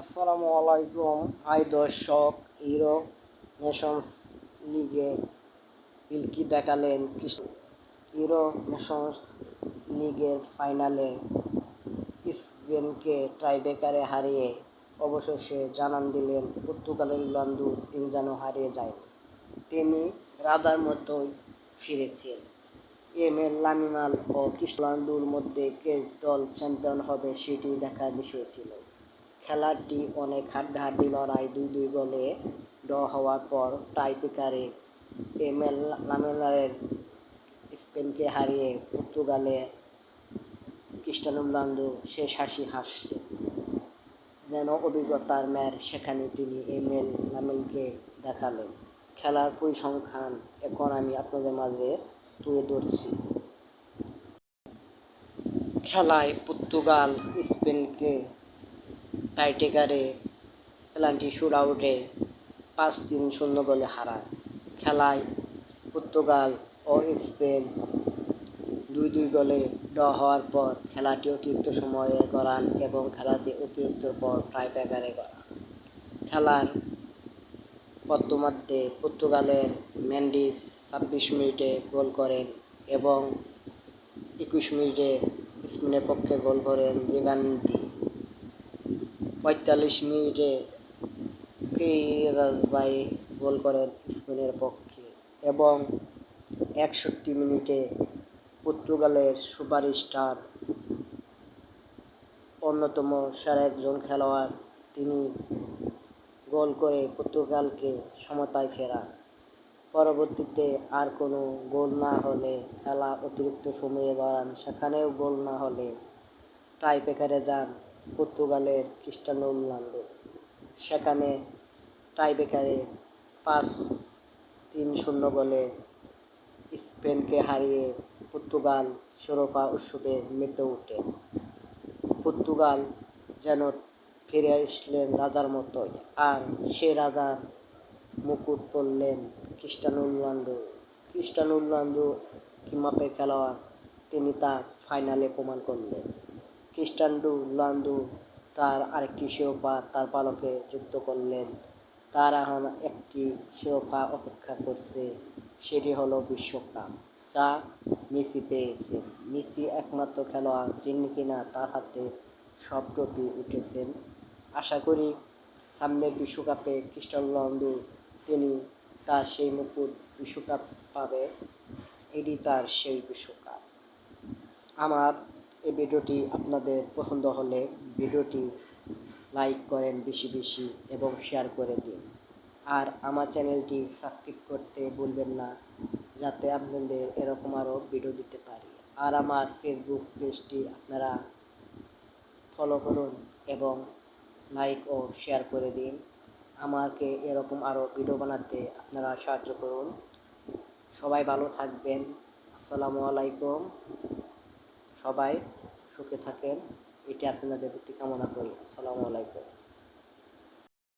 আসসালামু আলাইকুম। আই দর্শক, হিরো নেশনস লিগে পিলকি দেখালেন কৃষ্ণ। হিরো নেশনস লিগের ফাইনালে স্পেনকে ট্রাইবেকারে হারিয়ে অবশেষে জানান দিলেন পর্তুগালের রোনালদো তিনি যেন হারিয়ে যায় তিনি রাজার মতোই ফিরেছেন। এম এল লামিমাল ও কৃষ্ণান্দুর মধ্যে কে দল চ্যাম্পিয়ন হবে সেটি দেখার বিষয় ছিল। খেলাটি অনেক হাড্ডাহাড্ডি লড়াই দুই দুই গোলে ড হওয়ার পর টাইপিকারে এম এল লামিমালের স্পেনকে হারিয়ে পর্তুগালে ক্রিস্টানো রোনালদো শেষ হাসি হাসলেন। যেন অভিজ্ঞতার ম্যার সেখানে তিনি এম এল লামেলকে দেখালেন। খেলার পরিসংখ্যান এখন আমি আপনাদের মাঝে তুলে ধরছি। খেলায় পর্তুগাল স্পেনকে টাইটেকারে পেনাল্টি শুট আউটে পাঁচ তিন শূন্য গোলে হারায়। খেলায় পর্তুগাল ও স্পেন দুই দুই গোলে ড হওয়ার পর খেলাটি অতিরিক্ত সময়ে করান এবং খেলাটি অতিরিক্ত পর টাইব্রেকারে করান খেলার পদ্মমাধ্যে পর্তুগালের ম্যান্ডিস ছাব্বিশ মিনিটে গোল করেন এবং একুশ মিনিটে স্পেনের পক্ষে গোল করেন জিগান্তি পঁয়তাল্লিশ মিনিটে ভাই গোল করেন স্পেনের পক্ষে এবং একষট্টি মিনিটে পর্তুগালের সুপারস্টার অন্যতম সেরা একজন খেলোয়াড়। তিনি গোল করে পর্তুগালকে সমতায় ফেরান। পরবর্তীতে আর কোনো গোল না হলে খেলা অতিরিক্ত সময়ে বাড়ান। সেখানেও গোল না হলে টাইপেকারে যান পর্তুগালের খ্রিস্টানো রোনালদো সেখানে টাই বেকারে পাঁচ তিন শূন্য গোলে স্পেনকে হারিয়ে পর্তুগাল শিরোপা উৎসবে মেতে ওঠে পর্তুগাল যেন ফিরে আসলেন রাজার মতোই, আর সে রাজার মুকুট পরলেন খ্রিস্টানো রোনালদো খ্রিস্টানো রোনালদো কি মাপের খেলোয়াড় তিনি তা ফাইনালে প্রমাণ করলেন। খ্রিস্টানো রোনালদো তার আরেকটি শিরোপা তার পালকে যুক্ত করলেন। তার এখন একটি শিরোপা অপেক্ষা করছে, সেটি হলো বিশ্বকাপ, যা মেসি পেয়েছে। মেসি একমাত্র খেলোয়াড় যিনি কিনা তার হাতে সব ট্রফি উঠেছেন। আশা করি সামনের বিশ্বকাপে খ্রিস্টানো রোনালদো তিনি তার সেই মুকুট বিশ্বকাপ পাবে, এটি তার সেই বিশ্বকাপ। আমার এই ভিডিওটি আপনাদের পছন্দ হলে ভিডিওটি লাইক করেন বেশি বেশি এবং শেয়ার করে দিন। আর আমার চ্যানেলটি সাবস্ক্রাইব করতে ভুলবেন না, যাতে আপনাদের এরকম আরও ভিডিও দিতে পারি। আর আমার ফেসবুক পেজটি আপনারা ফলো করুন এবং লাইক ও শেয়ার করে দিন। আমাকে এরকম আরও ভিডিও বানাতে আপনারা সাহায্য করুন। সবাই ভালো থাকবেন। আসসালামু আলাইকুম। সবাই সুখে থাকেন। এটি আপনাদের প্রতি কামনা করি। আসসালামু আলাইকুম।